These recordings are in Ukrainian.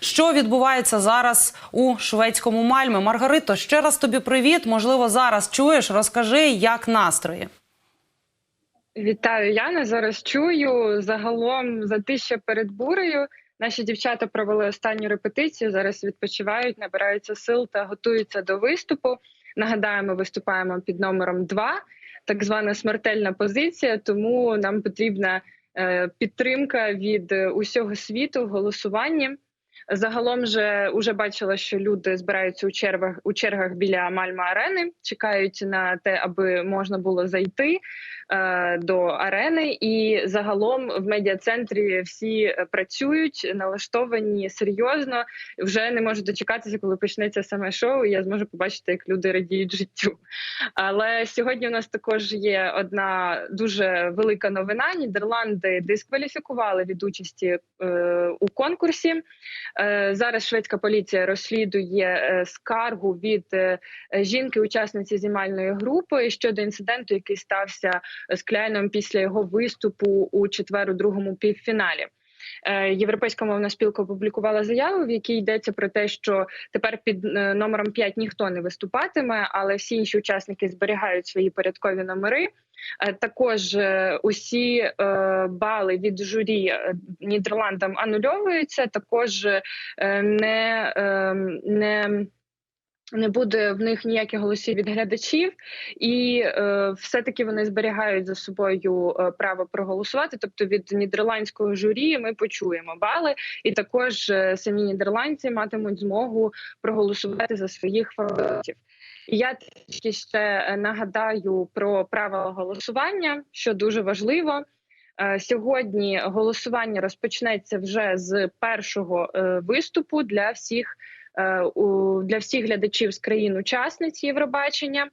Що відбувається зараз у шведському Мальмі? Маргарито, ще раз тобі привіт. Можливо, зараз чуєш. Розкажи, як настрої. Вітаю, Яна. Зараз чую загалом затища перед бурею. Наші дівчата провели останню репетицію. Зараз відпочивають, набираються сил та готуються до виступу. Нагадаємо, виступаємо під номером 2, так звана смертельна позиція. Тому нам потрібна е, підтримка від е, усього світу в голосуванні. Загалом же уже бачила, що люди збираються у чергах у чергах біля Мальма Арени, чекають на те, аби можна було зайти е, до арени. І загалом в медіа-центрі всі е, працюють, налаштовані серйозно. Вже не можу дочекатися, коли почнеться саме шоу. і Я зможу побачити, як люди радіють життю. Але сьогодні у нас також є одна дуже велика новина: Нідерланди дискваліфікували від участі е, у конкурсі. Е, Зараз шведська поліція розслідує е, скаргу від е, жінки-учасниці знімальної групи щодо інциденту, який стався з Кляйном після його виступу у четвер другому півфіналі. Е, Європейська мовна спілка опублікувала заяву, в якій йдеться про те, що тепер під е, номером 5 ніхто не виступатиме, але всі інші учасники зберігають свої порядкові номери. Е, Також усі бали від журі Нідерландам анульовуються. Також не, не не буде в них ніяких голосів від глядачів, і е, все-таки вони зберігають за собою е, право проголосувати. Тобто від нідерландського журі ми почуємо бали, і також е, самі нідерландці матимуть змогу проголосувати за своїх фаворитів. Я трішки ще е, нагадаю про правила голосування, що дуже важливо. Сьогодні голосування розпочнеться вже з першого виступу для всіх для всіх глядачів з країн-учасниць Євробачення.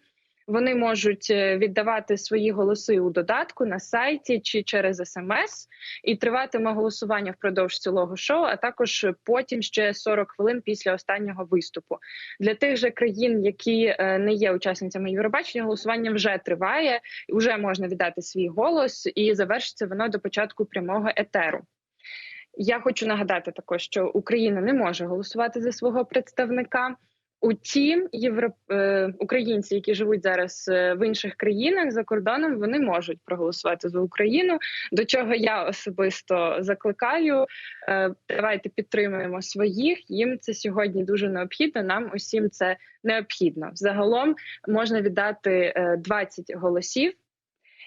Вони можуть е, віддавати свої голоси у додатку на сайті чи через смс, і триватиме голосування впродовж цілого шоу, а також потім ще 40 хвилин після останнього виступу. Для тих же країн, які е, не є учасницями Євробачення, голосування вже триває, вже можна віддати свій голос, і завершиться воно до початку прямого етеру. Я хочу нагадати також, що Україна не може голосувати за свого представника. Утім, євро... е, українці, які живуть зараз е, в інших країнах за кордоном, вони можуть проголосувати за Україну. До чого я особисто закликаю. Е, давайте підтримуємо своїх. Їм це сьогодні дуже необхідно. Нам усім це необхідно. Загалом можна віддати е, 20 голосів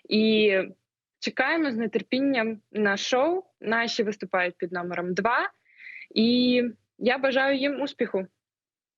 і чекаємо з нетерпінням на шоу. Наші виступають під номером 2. І я бажаю їм успіху.